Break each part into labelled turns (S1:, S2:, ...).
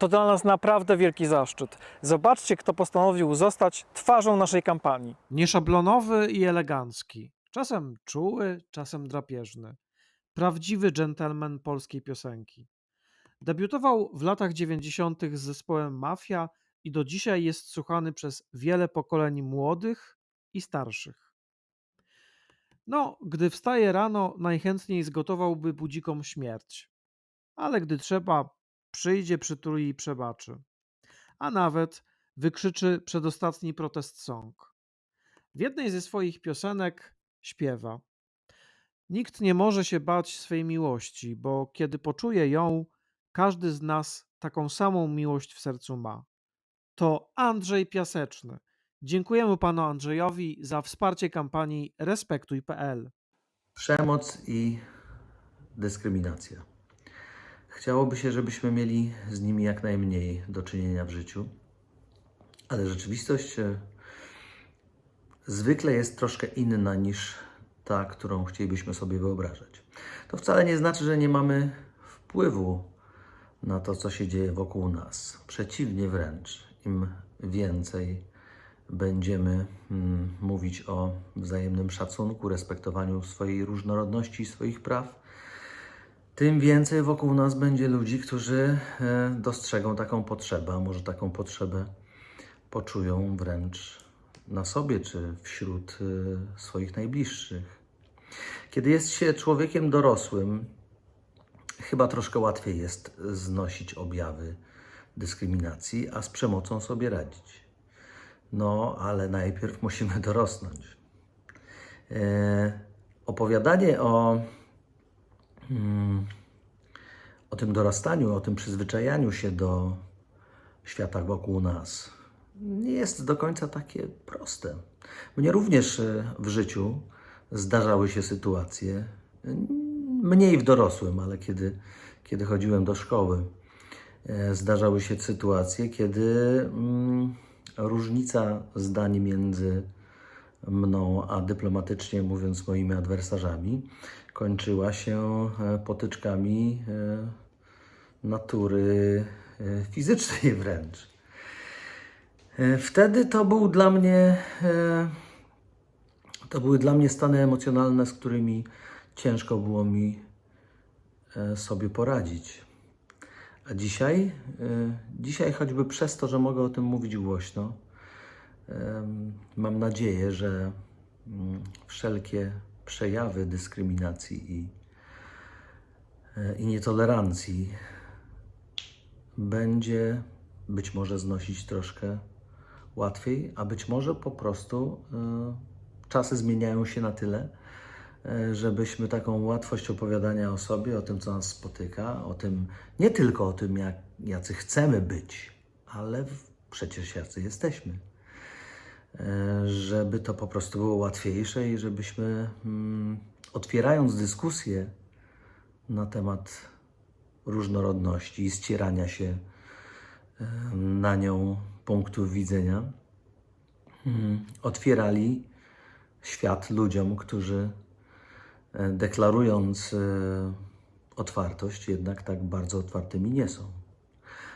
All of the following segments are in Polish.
S1: To dla nas naprawdę wielki zaszczyt. Zobaczcie, kto postanowił zostać twarzą naszej kampanii.
S2: Nieszablonowy i elegancki, czasem czuły, czasem drapieżny. Prawdziwy dżentelmen polskiej piosenki. Debiutował w latach 90. z zespołem Mafia i do dzisiaj jest słuchany przez wiele pokoleń młodych i starszych. No, gdy wstaje rano, najchętniej zgotowałby budzikom śmierć. Ale gdy trzeba, przyjdzie, przytuli i przebaczy. A nawet wykrzyczy przedostatni protest song. W jednej ze swoich piosenek śpiewa: Nikt nie może się bać swej miłości, bo kiedy poczuje ją, każdy z nas taką samą miłość w sercu ma. To Andrzej Piaseczny. Dziękujemy panu Andrzejowi za wsparcie kampanii Respektuj.pl.
S3: Przemoc i dyskryminacja. Chciałoby się, żebyśmy mieli z nimi jak najmniej do czynienia w życiu, ale rzeczywistość e, zwykle jest troszkę inna niż ta, którą chcielibyśmy sobie wyobrażać. To wcale nie znaczy, że nie mamy wpływu na to, co się dzieje wokół nas. Przeciwnie wręcz, im więcej będziemy mm, mówić o wzajemnym szacunku, respektowaniu swojej różnorodności i swoich praw, tym więcej wokół nas będzie ludzi, którzy e, dostrzegą taką potrzebę, a może taką potrzebę poczują wręcz na sobie czy wśród e, swoich najbliższych. Kiedy jest się człowiekiem dorosłym, chyba troszkę łatwiej jest znosić objawy dyskryminacji, a z przemocą sobie radzić. No, ale najpierw musimy dorosnąć. E, opowiadanie o, o tym dorastaniu, o tym przyzwyczajaniu się do świata wokół nas nie jest do końca takie proste. Mnie również e, w życiu zdarzały się sytuacje, mm, mniej w dorosłym, ale kiedy, kiedy chodziłem do szkoły, e, zdarzały się sytuacje, kiedy mm, różnica zdań między mną a dyplomatycznie mówiąc moimi adwersarzami kończyła się e, potyczkami e, natury e, fizycznej wręcz. Wtedy to był dla mnie to były dla mnie stany emocjonalne, z którymi ciężko było mi sobie poradzić. A dzisiaj, dzisiaj choćby przez to, że mogę o tym mówić głośno, mam nadzieję, że mm, wszelkie przejawy dyskryminacji i, e, i nietolerancji będzie być może znosić troszkę łatwiej, a być może po prostu e, czasy zmieniają się na tyle, e, żebyśmy taką łatwość opowiadania o sobie, o tym, co nas spotyka, o tym, nie tylko o tym, jak, jacy chcemy być, ale przecież jacy jesteśmy. E, Żeby to po prostu było łatwiejsze i żebyśmy, mm, otwierając dyskusję na temat różnorodności i ścierania się e, na nią punktów widzenia, mm, otwierali świat ludziom, którzy e, deklarując otwartość, jednak tak bardzo otwartymi nie są.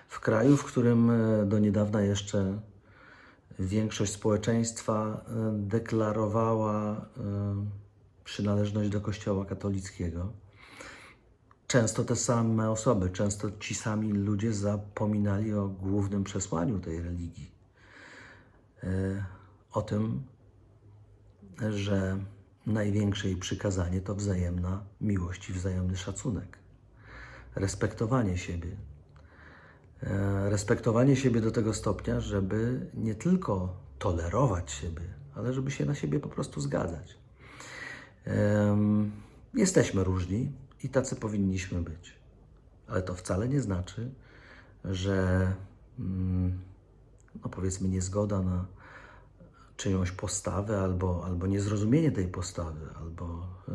S3: W kraju, w którym do niedawna jeszcze większość społeczeństwa e, deklarowała e, przynależność do Kościoła katolickiego, często te same osoby, często ci sami ludzie zapominali o głównym przesłaniu tej religii. E, O tym, że największe jej przykazanie to wzajemna miłość i wzajemny szacunek, respektowanie siebie. E, Respektowanie siebie do tego stopnia, żeby nie tylko tolerować siebie, ale żeby się na siebie po prostu zgadzać. Jesteśmy różni i tacy powinniśmy być. Ale to wcale nie znaczy, że mm, no powiedzmy niezgoda na czyjąś postawę albo, albo niezrozumienie tej postawy, albo, y,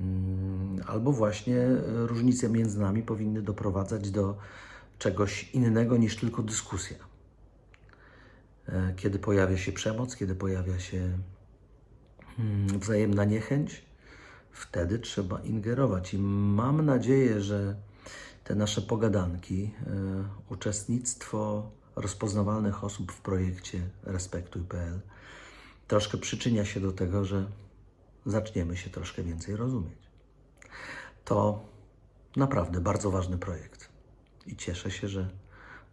S3: mm, albo właśnie różnice między nami powinny doprowadzać do czegoś innego niż tylko dyskusja. E, Kiedy pojawia się przemoc, kiedy pojawia się mm, wzajemna niechęć, wtedy trzeba ingerować. I mam nadzieję, że te nasze pogadanki, e, uczestnictwo rozpoznawalnych osób w projekcie Respektuj.pl troszkę przyczynia się do tego, że zaczniemy się troszkę więcej rozumieć. To naprawdę bardzo ważny projekt i cieszę się, że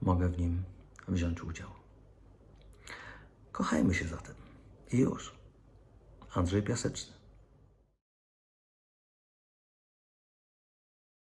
S3: mogę w nim wziąć udział. Kochajmy się zatem. I już. Andrzej Piaseczny.